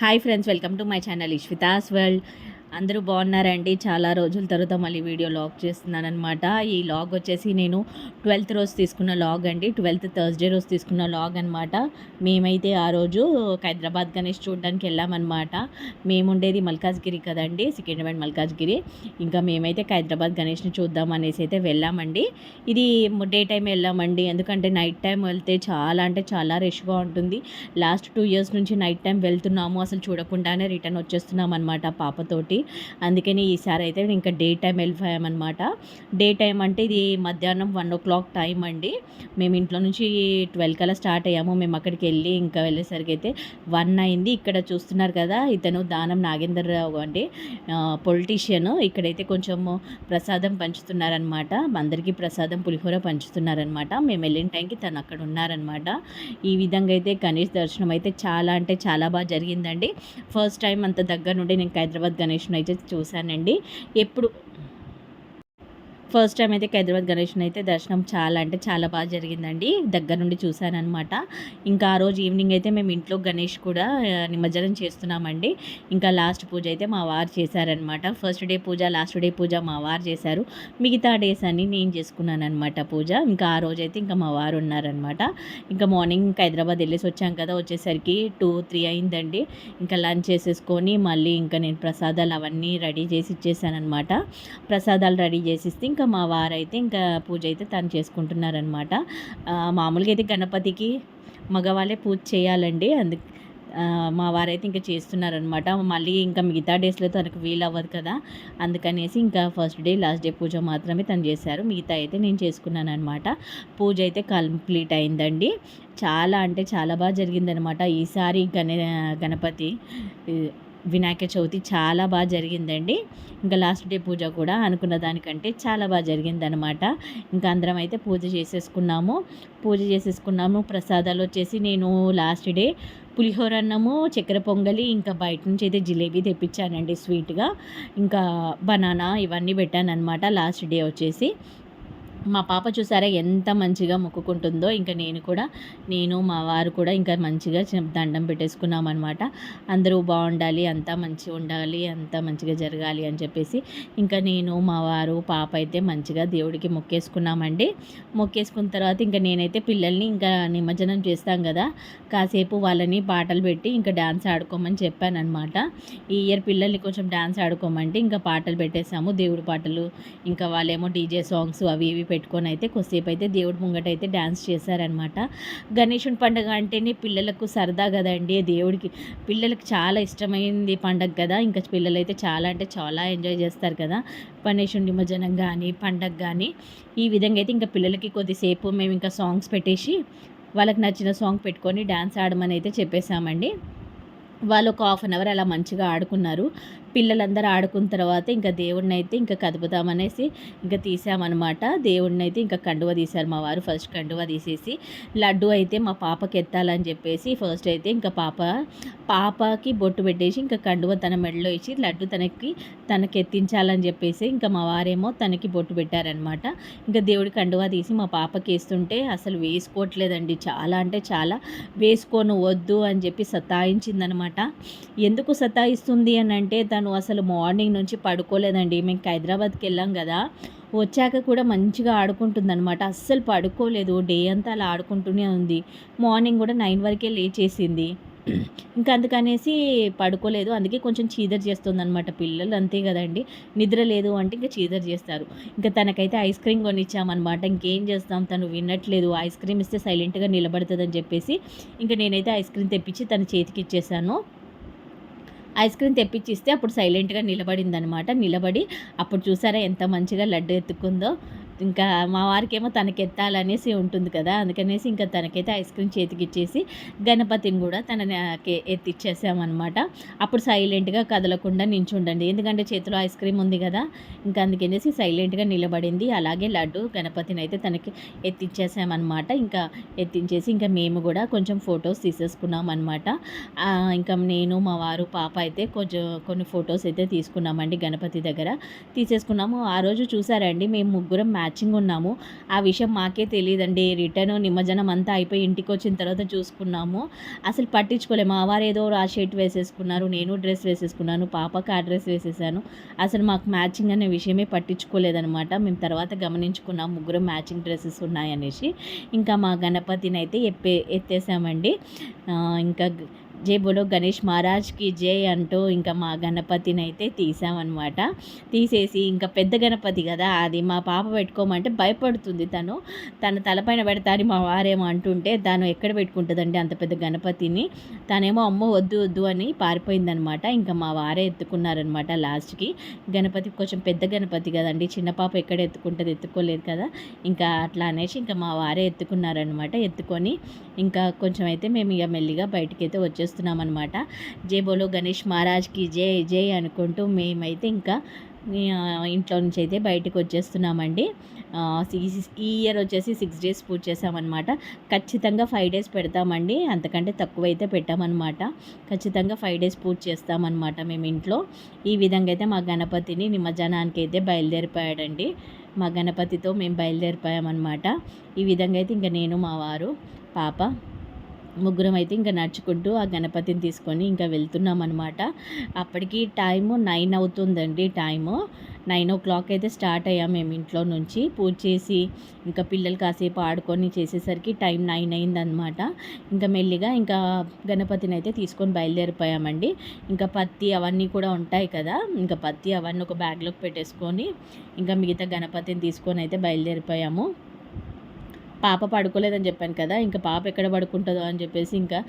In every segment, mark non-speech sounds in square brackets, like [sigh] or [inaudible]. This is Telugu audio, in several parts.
hi friends welcome to my channel Ishvita's world అందరూ బాగున్నారండి. చాలా రోజుల తర్వాత మళ్ళీ వీడియో లాగ్ చేస్తున్నాను అనమాట ఈ లాగ్ వచ్చేసి నేను ట్వెల్త్ రోజు తీసుకున్న లాగ్ అండి. ట్వెల్త్ థర్స్డే రోజు తీసుకున్న లాగ్ అనమాట మేమైతే ఆ రోజు హైదరాబాద్ గణేష్ చూడడానికి వెళ్ళామన్నమాట. మేముండేది మల్కాజ్గిరి కదండి. సికింద్రాబాద్ మల్కాజ్గిరి. ఇంకా మేమైతే హైదరాబాద్ గణేష్ని చూద్దాం అనేసి అయితే వెళ్ళామండి. ఇది డే టైం వెళ్ళామండి. ఎందుకంటే నైట్ టైం వెళ్తే చాలా అంటే చాలా రష్గా ఉంటుంది. లాస్ట్ టూ ఇయర్స్ నుంచి నైట్ టైం వెళ్తున్నాము. అసలు చూడకుండానే రిటర్న్ వచ్చేస్తున్నాం అనమాట పాపతోటి. అందుకని ఈసారి అయితే ఇంకా డే టైం వెళ్ళిపోయామన్నమాట. డే టైం అంటే ఇది మధ్యాహ్నం వన్ ఓ క్లాక్ టైం అండి. మేము ఇంట్లో నుంచి ట్వెల్వ్ కల్లా స్టార్ట్ అయ్యాము. మేము అక్కడికి వెళ్ళి ఇంకా వెళ్ళేసరికి అయితే వన్ అయింది. ఇక్కడ చూస్తున్నారు కదా ఇతను దానం నాగేందర్ రావు అండి. పొలిటీషియన్ ఇక్కడైతే కొంచెము ప్రసాదం పంచుతున్నారనమాట అందరికీ ప్రసాదం పులిహోర పంచుతున్నారనమాట మేము వెళ్ళిన టైంకి తను అక్కడ ఉన్నారనమాట ఈ విధంగా అయితే గణేష్ దర్శనం అయితే చాలా అంటే చాలా బాగా జరిగిందండి. ఫస్ట్ టైం అంత దగ్గర నుండి నేను హైదరాబాద్ గణేష్ అయితే చూశానండి. ఎప్పుడు ఫస్ట్ టైం అయితే హైదరాబాద్ గణేష్ని అయితే దర్శనం చాలా అంటే చాలా బాగా జరిగిందండి. దగ్గర నుండి చూశానమాట ఇంకా ఆ రోజు ఈవినింగ్ అయితే మేము ఇంట్లో గణేష్ కూడా నిమజ్జనం చేస్తున్నామండి. ఇంకా లాస్ట్ పూజ అయితే మా వారు చేశారనమాట first day puja last day puja మా వారు చేశారు. మిగతా డేస్ అన్ని నేను చేసుకున్నానమాట పూజ. ఇంకా ఆ రోజు అయితే ఇంకా మా వారు ఉన్నారనమాట ఇంకా మార్నింగ్ హైదరాబాద్ వెళ్ళేసి వచ్చాం కదా వచ్చేసరికి టూ త్రీ అయిందండి. ఇంకా లంచ్ చేసేసుకొని మళ్ళీ ఇంకా నేను ప్రసాదాలు అవన్నీ రెడీ చేసి ఇచ్చేసానమాట ప్రసాదాలు రెడీ చేసిస్తే ఇంకా ఇంకా మా వారైతే ఇంకా పూజ అయితే తను చేసుకుంటున్నారనమాట మామూలుగా అయితే గణపతికి మగవాళ్ళే పూజ చేయాలండి. అందుకు మా వారైతే ఇంకా చేస్తున్నారనమాట మళ్ళీ ఇంకా మిగతా డేస్లో తనకు వీలు అవ్వదు కదా. అందుకనేసి ఇంకా first day last day puja మాత్రమే తను చేశారు. మిగతా అయితే నేను చేసుకున్నాను అనమాట పూజ అయితే కంప్లీట్ అయిందండి. చాలా అంటే చాలా బాగా జరిగిందనమాట ఈసారి గణ గణపతి వినాయక చవితి చాలా బాగా జరిగిందండి. ఇంకా లాస్ట్ డే పూజ కూడా అనుకున్న దానికంటే చాలా బాగా జరిగిందనమాట ఇంకా అందరం అయితే పూజ చేసేసుకున్నాము. పూజ చేసేసుకున్నాము. ప్రసాదాలు వచ్చేసి నేను లాస్ట్ డే పులిహోర అన్నము చక్కెర పొంగలి ఇంకా బయట నుంచి అయితే జిలేబీ తెప్పించానండి స్వీట్గా. ఇంకా బనానా ఇవన్నీ పెట్టాను అనమాట లాస్ట్ డే వచ్చేసి. మా పాప చూసారా ఎంత మంచిగా మొక్కుకుంటుందో. ఇంకా నేను కూడా నేను మా వారు కూడా ఇంకా మంచిగా దండం పెట్టేసుకున్నాం అనమాట అందరూ బాగుండాలి అంతా మంచిగా ఉండాలి అంతా మంచిగా జరగాలి అని చెప్పేసి ఇంకా నేను మా వారు పాప అయితే మంచిగా దేవుడికి మొక్కేసుకున్నామండి. మొక్కేసుకున్న తర్వాత ఇంకా నేనైతే పిల్లల్ని ఇంకా నిమజ్జనం చేస్తాం కదా. కాసేపు వాళ్ళని పాటలు పెట్టి ఇంకా డ్యాన్స్ ఆడుకోమని చెప్పాను అనమాట ఈ ఇయర్ పిల్లల్ని కొంచెం డ్యాన్స్ ఆడుకోమంటే ఇంకా పాటలు పెట్టేసాము దేవుడి పాటలు ఇంకా వాళ్ళేమో డీజే సాంగ్స్ అవి ఇవి పెట్టుకొని అయితే కొద్దిసేపు అయితే దేవుడి ముంగట అయితే డ్యాన్స్ చేశారనమాట గణేషుని పండుగ అంటేనే పిల్లలకు సరదా కదండి దేవుడికి. పిల్లలకు చాలా ఇష్టమైంది పండగ కదా ఇంకా పిల్లలు అయితే చాలా అంటే చాలా ఎంజాయ్ చేస్తారు కదా. గణేషుని నిమజ్జనం కానీ పండగ కానీ ఈ విధంగా అయితే ఇంకా పిల్లలకి కొద్దిసేపు మేము ఇంకా సాంగ్స్ పెట్టేసి వాళ్ళకి నచ్చిన సాంగ్ పెట్టుకొని డ్యాన్స్ ఆడమని అయితే చెప్పేశామండి. వాళ్ళు ఒక హాఫ్ అన్ అవర్ అలా మంచిగా ఆడుకున్నారు. పిల్లలందరూ ఆడుకున్న తర్వాత ఇంకా దేవుడిని అయితే ఇంకా కదుపుతామనేసి ఇంకా తీసామన్నమాట. దేవుడిని అయితే ఇంకా కండువ తీశారు మా వారు. ఫస్ట్ కండువ తీసేసి లడ్డు అయితే మా పాపకి ఎత్తాలని చెప్పేసి ఫస్ట్ అయితే ఇంకా పాప పాపకి బొట్టు పెట్టేసి ఇంకా కండువ తన మెడలో ఇచ్చి లడ్డు తనకి తనకి ఎత్తించాలని చెప్పేసి ఇంకా మా వారేమో తనకి బొట్టు పెట్టారనమాట ఇంకా దేవుడి కండువ తీసి మా పాపకి వేస్తుంటే అసలు వేసుకోవట్లేదండి. చాలా అంటే చాలా వేసుకోను వద్దు అని చెప్పి సతాయించిందనమాట ఎందుకు సతాయిస్తుంది అని అంటే తను తను అసలు మార్నింగ్ నుంచి పడుకోలేదండి. మేము హైదరాబాద్కి వెళ్ళాం కదా. వచ్చాక కూడా మంచిగా ఆడుకుంటుందనమాట అస్సలు పడుకోలేదు. డే అంతా అలా ఆడుకుంటూనే ఉంది. మార్నింగ్ కూడా నైన్ వరకే లేచేసింది. ఇంకా అందుకనేసి పడుకోలేదు. అందుకే కొంచెం చీదర్ చేస్తుంది అనమాట పిల్లలు అంతే కదండి. నిద్ర లేదు అంటే ఇంకా చీదర్ చేస్తారు. ఇంకా తనకైతే ఐస్ క్రీమ్ కొనిచ్చామన్నమాట. ఇంకేం చేస్తాం? తను వినట్లేదు. ఐస్ క్రీమ్ ఇస్తే సైలెంట్గా నిలబడుతుందని చెప్పేసి ఇంకా నేనైతే ఐస్ క్రీమ్ తెప్పించి తన చేతికి ఇచ్చేసాను. ఐస్ క్రీమ్ తెప్పించిస్తే అప్పుడు సైలెంట్గా నిలబడింది అనమాట నిలబడి అప్పుడు చూసారా ఎంత మంచిగా లడ్డు ఎత్తుకుందో. ఇంకా మా వారికేమో తనకెత్తాలనేసి ఉంటుంది కదా అందుకనేసి ఇంకా తనకైతే ఐస్ క్రీమ్ చేతికి ఇచ్చేసి గణపతిని కూడా తనకి ఎత్తిచ్చేసామన్నమాట. అప్పుడు సైలెంట్గా కదలకుండా నించుండండి. ఎందుకంటే చేతిలో ఐస్ క్రీమ్ ఉంది కదా ఇంకా అందుకనేసి సైలెంట్గా నిలబడింది. అలాగే లడ్డు గణపతిని అయితే తనకి ఎత్తిచ్చేసామన్నమాట. ఇంకా ఎత్తించేసి ఇంకా మేము కూడా కొంచెం ఫొటోస్ తీసేసుకున్నాం అనమాట ఇంకా నేను మా వారు పాప అయితే కొంచెం కొన్ని ఫొటోస్ అయితే తీసుకున్నామండి గణపతి దగ్గర. తీసేసుకున్నాము. ఆ రోజు చూసారండి మేము ముగ్గురం మ్యాచింగ్ ఉన్నాము. ఆ విషయం మాకే తెలియదండి. రిటర్న్ నిమజ్జనం అంతా అయిపోయి ఇంటికి వచ్చిన తర్వాత చూసుకున్నాము. అసలు పట్టించుకోలే. మా వారు ఏదో ఆ షర్ట్ వేసేసుకున్నారు. నేను డ్రెస్ వేసేసుకున్నాను. పాపకి ఆ డ్రెస్ వేసేసాను. అసలు మాకు మ్యాచింగ్ అనే విషయమే పట్టించుకోలేదనమాట మేము తర్వాత గమనించుకున్నాం. ముగ్గురు మ్యాచింగ్ డ్రెస్సెస్ ఉన్నాయనేసి. ఇంకా మా గణపతిని అయితే ఎప్పే ఎత్తేసామండి. ఇంకా జై బోలో గణేష్ మహారాజ్కి జై అంటూ ఇంకా మా గణపతిని అయితే తీసామన్నమాట. తీసేసి ఇంకా పెద్ద గణపతి కదా అది మా పాప పెట్టుకోమంటే భయపడుతుంది తను. తన తలపైన పెడతాని మా వారేమో అంటుంటే తను ఎక్కడ పెట్టుకుంటుందండి అంత పెద్ద గణపతిని? తనేమో అమ్మో వద్దు వద్దు అని పారిపోయిందనమాట ఇంకా మా వారే ఎత్తుకున్నారనమాట లాస్ట్కి. గణపతి కొంచెం పెద్ద గణపతి కదండి చిన్న పాప ఎక్కడ ఎత్తుకుంటుంది ఎత్తుకోలేదు కదా. ఇంకా అట్లా అనేసి ఇంకా మా వారే ఎత్తుకున్నారనమాట ఎత్తుకొని. ఇంకా కొంచెం అయితే మేము ఇక మెల్లిగా బయటికి అయితే వచ్చేస్తున్నాం అనమాట జై బోలో గణేష్ మహారాజ్కి జై జై అనుకుంటూ మేమైతే ఇంకా ఇంట్లో నుంచి అయితే బయటకు వచ్చేస్తున్నామండి. ఈ ఇయర్ వచ్చేసి సిక్స్ డేస్ పూజ చేసామన్నమాట. ఖచ్చితంగా ఫైవ్ డేస్ పెడతామండి. అంతకంటే తక్కువ అయితే పెట్టామన్నమాట. ఖచ్చితంగా ఫైవ్ డేస్ పూజ చేస్తామన్నమాట మేము ఇంట్లో. ఈ విధంగా అయితే మా గణపతిని నిమజ్జనానికి అయితే బయలుదేరిపోయాడండి. మా గణపతితో మేము బయలుదేరిపోయామన్నమాట. ఈ విధంగా అయితే ఇంకా నేను మా వారు పాప ముగ్గురం అయితే ఇంకా నడుచుకుంటూ ఆ గణపతిని తీసుకొని ఇంకా వెళ్తున్నాం అనమాట అప్పటికి టైము నైన్ అవుతుందండి టైము. నైన్ ఓ క్లాక్ అయితే స్టార్ట్ అయ్యాం మేము ఇంట్లో నుంచి. పూజ చేసి ఇంకా పిల్లలు కాసేపు ఆడుకొని చేసేసరికి టైం నైన్ అయిందనమాట ఇంకా మెల్లిగా ఇంకా గణపతిని అయితే తీసుకొని బయలుదేరిపోయామండి. ఇంకా పత్తి అవన్నీ కూడా ఉంటాయి కదా ఇంకా పత్తి అవన్నీ ఒక బ్యాగ్లోకి పెట్టేసుకొని ఇంకా మిగతా గణపతిని తీసుకొని అయితే బయలుదేరిపోయాము. పాప పడుకోలేదని చెప్పాను కదా ఇంకా పాప ఎక్కడ పడుకుంటుందో అని చెప్పేసి ఇంకా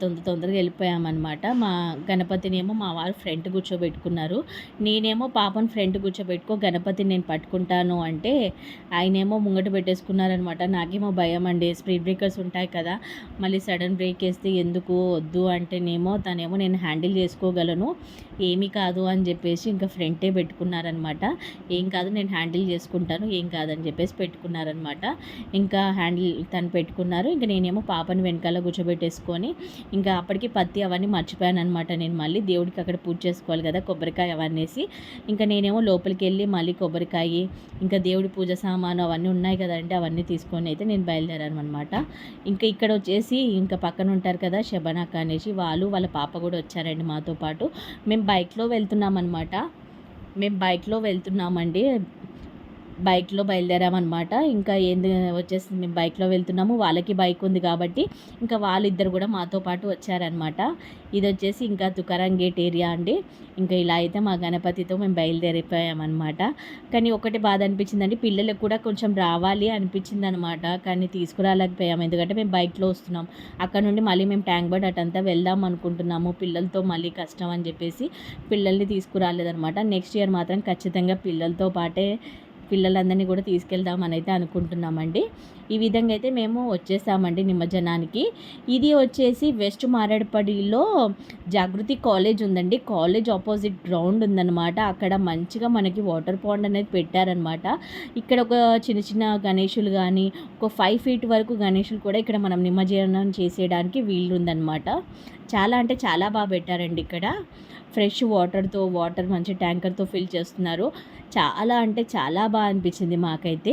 తొందర తొందరగా వెళ్ళిపోయామన్నమాట. మా గణపతిని ఏమో మా వారు ఫ్రంట్ కూర్చోబెట్టుకున్నారు. నేనేమో పాపను ఫ్రంట్ కూర్చోబెట్టుకో గణపతిని నేను పట్టుకుంటాను అంటే ఆయనేమో ముంగట పెట్టేసుకున్నారనమాట నాకేమో భయం అండి స్పీడ్ బ్రేకర్స్ ఉంటాయి కదా మళ్ళీ సడన్ బ్రేక్ వేస్తే ఎందుకు వద్దు అంటేనేమో తనేమో నేను హ్యాండిల్ చేసుకోగలను ఏమీ కాదు అని చెప్పేసి ఇంకా ఫ్రంటే పెట్టుకున్నారనమాట ఏం కాదు నేను హ్యాండిల్ చేసుకుంటాను ఏం కాదని చెప్పేసి పెట్టుకున్నారనమాట ఇంకా హ్యాండిల్ తను పెట్టుకున్నారు. ఇంకా నేనేమో పాపని వెనకాల కూర్చోబెట్టేసుకొని ఇంకా అప్పటికి పత్తి అవన్నీ మర్చిపోయాను అనమాట నేను మళ్ళీ. దేవుడికి అక్కడ పూజ చేసుకోవాలి కదా కొబ్బరికాయ అవన్నేసి. ఇంకా నేనేమో లోపలికి వెళ్ళి మళ్ళీ కొబ్బరికాయ ఇంకా దేవుడి పూజ సామాను అవన్నీ ఉన్నాయి కదండి అవన్నీ తీసుకొని అయితే నేను బయలుదేరాను అనమాట ఇంకా ఇక్కడ వచ్చేసి ఇంకా పక్కన ఉంటారు కదా శబనాక అనేసి వాళ్ళు వాళ్ళ పాప కూడా వచ్చారండి మాతో పాటు. మేము బైక్లో వెళ్తున్నాం అనమాట మేము బైక్లో వెళ్తున్నామండి. బైక్లో బయలుదేరామన్నమాట. ఇంకా ఏంది వచ్చేసి మేము బైక్లో వెళ్తున్నాము వాళ్ళకి బైక్ ఉంది కాబట్టి ఇంకా వాళ్ళిద్దరు కూడా మాతో పాటు వచ్చారనమాట ఇది వచ్చేసి ఇంకా తుకారాం గేట్ ఏరియా అండి. ఇంకా ఇలా అయితే మా గణపతితో మేము బయలుదేరిపోయామన్నమాట. కానీ ఒకటి బాధ అనిపించిందండి పిల్లలకు కూడా కొంచెం రావాలి అనిపించింది అనమాట కానీ తీసుకురాలేకపోయాము ఎందుకంటే మేము బైక్లో వస్తున్నాం. అక్కడ నుండి మళ్ళీ మేము ట్యాంక్ బండ్ అటంతా వెళ్దాం అనుకుంటున్నాము. పిల్లలతో మళ్ళీ కష్టం అని చెప్పేసి పిల్లల్ని తీసుకురాలేదనమాట నెక్స్ట్ ఇయర్ మాత్రం ఖచ్చితంగా పిల్లలతో పాటే పిల్లలందరినీ కూడా తీసుకెళ్దామని అయితే అనుకుంటున్నామండి. ఈ విధంగా అయితే మేము వచ్చేసామండి నిమజ్జనానికి. ఇది వచ్చేసి వెస్ట్ మారేడుపడిలో జాగృతి కాలేజ్ ఉందండి. కాలేజ్ ఆపోజిట్ గ్రౌండ్ ఉందన్నమాట. అక్కడ మంచిగా మనకి వాటర్ పాండ్ అనేది పెట్టారనమాట ఇక్కడ ఒక చిన్న చిన్న గణేషులు కానీ ఒక ఫైవ్ ఫీట్ వరకు గణేషులు కూడా ఇక్కడ మనం నిమజ్జనం చేసేయడానికి వీలుందనమాట చాలా అంటే చాలా బాగా పెట్టారండి ఇక్కడ. ఫ్రెష్ వాటర్తో వాటర్ మంచి ట్యాంకర్తో ఫిల్ చేస్తున్నారు. చాలా అంటే చాలా బాగా అనిపించింది మాకైతే.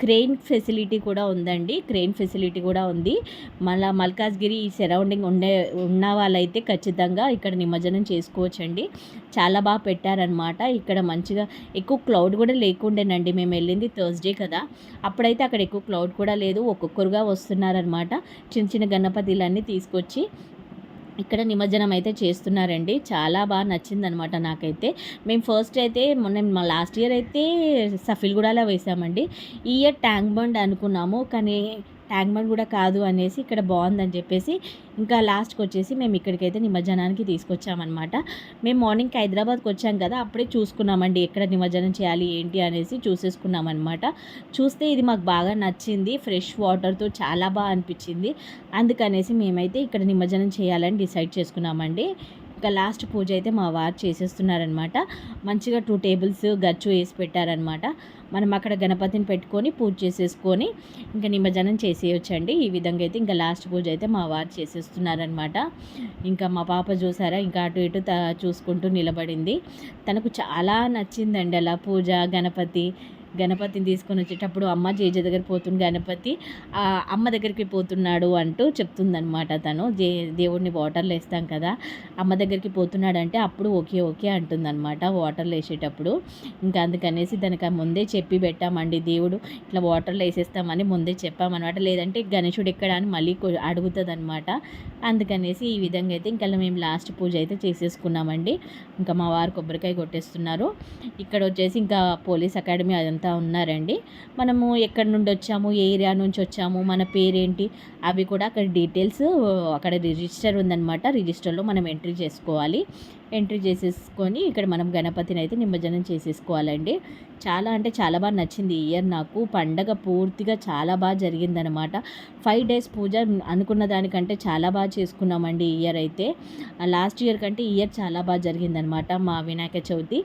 క్రెయిన్ ఫెసిలిటీ కూడా ఉందండి. క్రెయిన్ ఫెసిలిటీ కూడా ఉంది. మళ్ళా మల్కాజ్గిరి ఈ సరౌండింగ్ ఉండే ఉన్న వాళ్ళైతే ఖచ్చితంగా ఇక్కడ నిమజ్జనం చేసుకోవచ్చండి. చాలా బాగా పెట్టారనమాట ఇక్కడ మంచిగా ఎక్కువ క్లౌడ్ కూడా లేకుండేనండి. మేము వెళ్ళింది థర్స్డే కదా. అప్పుడైతే అక్కడ ఎక్కువ క్లౌడ్ కూడా లేదు. ఒక్కొక్కరుగా వస్తున్నారనమాట చిన్న చిన్న గణపతిలన్నీ తీసుకొచ్చి ఇక్కడ నిమజ్జనం అయితే చేస్తున్నారండి. చాలా బాగా నచ్చిందనమాట నాకైతే. మేము ఫస్ట్ అయితే మొన్న మా లాస్ట్ ఇయర్ అయితే సఫిల్గూడలో వేసామండి. ఈ ఇయర్ ట్యాంక్ బండ్ అనుకున్నాము. కానీ ట్యాంక్ బండ్ కూడా కాదు అనేసి ఇక్కడ బాగుందని చెప్పేసి ఇంకా లాస్ట్కి వచ్చేసి మేము ఇక్కడికైతే నిమజ్జనానికి తీసుకొచ్చామన్నమాట. మేము మార్నింగ్కి హైదరాబాద్కి వచ్చాం కదా అప్పుడే చూసుకున్నామండి ఎక్కడ నిమజ్జనం చేయాలి ఏంటి అనేసి చూసేసుకున్నామన్నమాట. చూస్తే ఇది మాకు బాగా నచ్చింది ఫ్రెష్ వాటర్తో చాలా బాగా అనిపించింది. అందుకనేసి మేమైతే ఇక్కడ నిమజ్జనం చేయాలని డిసైడ్ చేసుకున్నామండి. ఇంకా లాస్ట్ పూజ అయితే మా వారు చేసేస్తున్నారనమాట మంచిగా టూ టేబుల్స్ గచ్చు వేసి పెట్టారనమాట మనం అక్కడ గణపతిని పెట్టుకొని పూజ చేసేసుకొని ఇంకా నిమజ్జనం చేసేయొచ్చండి. ఈ విధంగా అయితే ఇంకా లాస్ట్ పూజ అయితే మా వారు చేసేస్తున్నారనమాట ఇంకా మా పాప చూసారా? ఇంకా అటు ఇటు త చూసుకుంటూ నిలబడింది. తనకు చాలా నచ్చిందండి అలా పూజ గణపతి. గణపతిని తీసుకొని వచ్చేటప్పుడు అమ్మ జేజ దగ్గర పోతుంది గణపతి. అమ్మ దగ్గరికి పోతున్నాడు అంటూ చెప్తుందనమాట తను. జే దేవుడిని వాటర్లో వేస్తాం కదా. అమ్మ దగ్గరికి పోతున్నాడు అంటే అప్పుడు ఓకే ఓకే అంటుందన్నమాట వాటర్లో వేసేటప్పుడు ఇంకా అందుకనేసి దానికి ముందే చెప్పి పెట్టామండి దేవుడు ఇట్లా వాటర్లో వేసేస్తామని ముందే చెప్పామన్నమాట. లేదంటే గణేశుడు ఎక్కడ అని మళ్ళీ అడుగుతుంది అనమాట అందుకనేసి ఈ విధంగా అయితే ఇంకా మేము లాస్ట్ పూజ అయితే చేసేసుకున్నామండి. ఇంకా మా వారు కొబ్బరికాయ కొట్టేస్తున్నారు. ఇక్కడ వచ్చేసి ఇంకా పోలీస్ అకాడమీ అదంతా ఉన్నారండి. మనము ఎక్కడి నుండి వచ్చాము? ఏ ఏరియా నుంచి వచ్చాము? మన పేరేంటి? అవి కూడా అక్కడ డీటెయిల్స్ అక్కడ రిజిస్టర్ ఉందన్నమాట. రిజిస్టర్లో మనం ఎంట్రీ చేసుకోవాలి. ఎంట్రీ చేసేసుకొని ఇక్కడ మనం గణపతిని అయితే నిమజ్జనం చేసేసుకోవాలండి. చాలా అంటే చాలా బాగా నచ్చింది ఈ ఇయర్ నాకు. పండగ పూర్తిగా చాలా బాగా జరిగిందనమాట. ఫైవ్ డేస్ పూజ అనుకున్న దానికంటే చాలా బాగా చేసుకున్నామండి ఈ ఇయర్ అయితే. లాస్ట్ ఇయర్ కంటే ఈ ఇయర్ చాలా బాగా జరిగిందనమాట మా వినాయక చవితి.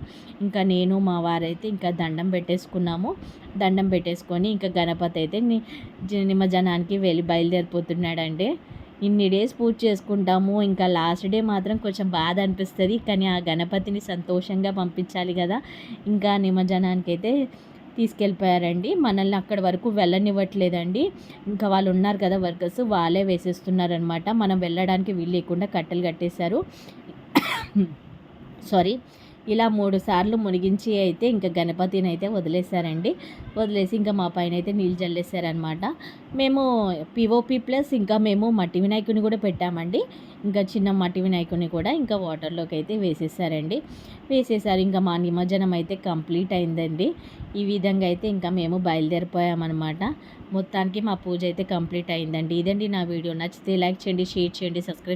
ఇంకా నేను మా వారైతే ఇంకా దండం పెట్టేసుకున్నాము. దండం పెట్టేసుకొని ఇంకా గణపతి అయితే నిమజ్జనానికి వెళ్ళి బయలుదేరిపోతున్నాడండి. ఇన్ని డేస్ పూజ చేసుకుంటాము. ఇంకా లాస్ట్ డే మాత్రం కొంచెం బాధ అనిపిస్తుంది. కానీ ఆ గణపతిని సంతోషంగా పంపించాలి కదా. ఇంకా నిమజ్జనానికి అయితే తీసుకెళ్ళిపోయారండి. మనల్ని అక్కడ వరకు వెళ్ళనివ్వట్లేదండి. ఇంకా వాళ్ళు ఉన్నారు కదా వర్కర్స్ వాళ్ళే వేసేస్తున్నారనమాట మనం వెళ్ళడానికి వీలు లేకుండా కట్టెలు కట్టేశారు. [coughs] సారీ ఇలా మూడు సార్లు మునిగించి అయితే ఇంకా గణపతిని అయితే వదిలేశారండి. వదిలేసి ఇంకా మా పైన అయితే నీళ్ళు చల్లేశారనమాట మేము పిఓపి ప్లస్ ఇంకా మేము మట్టి వినాయకుని కూడా పెట్టామండి. ఇంకా చిన్న మట్టి వినాయకుని కూడా ఇంకా వాటర్లోకి అయితే వేసేసారండి. వేసేసారు. ఇంకా మా నిమజ్జనం అయితే కంప్లీట్ అయిందండి. ఈ విధంగా అయితే ఇంకా మేము బయలుదేరిపోయామన్నమాట. మొత్తానికి మా పూజ అయితే కంప్లీట్ అయిందండి. ఇదండి నా వీడియో. నచ్చితే లైక్ చేయండి షేర్ చేయండి సబ్స్క్రైబ్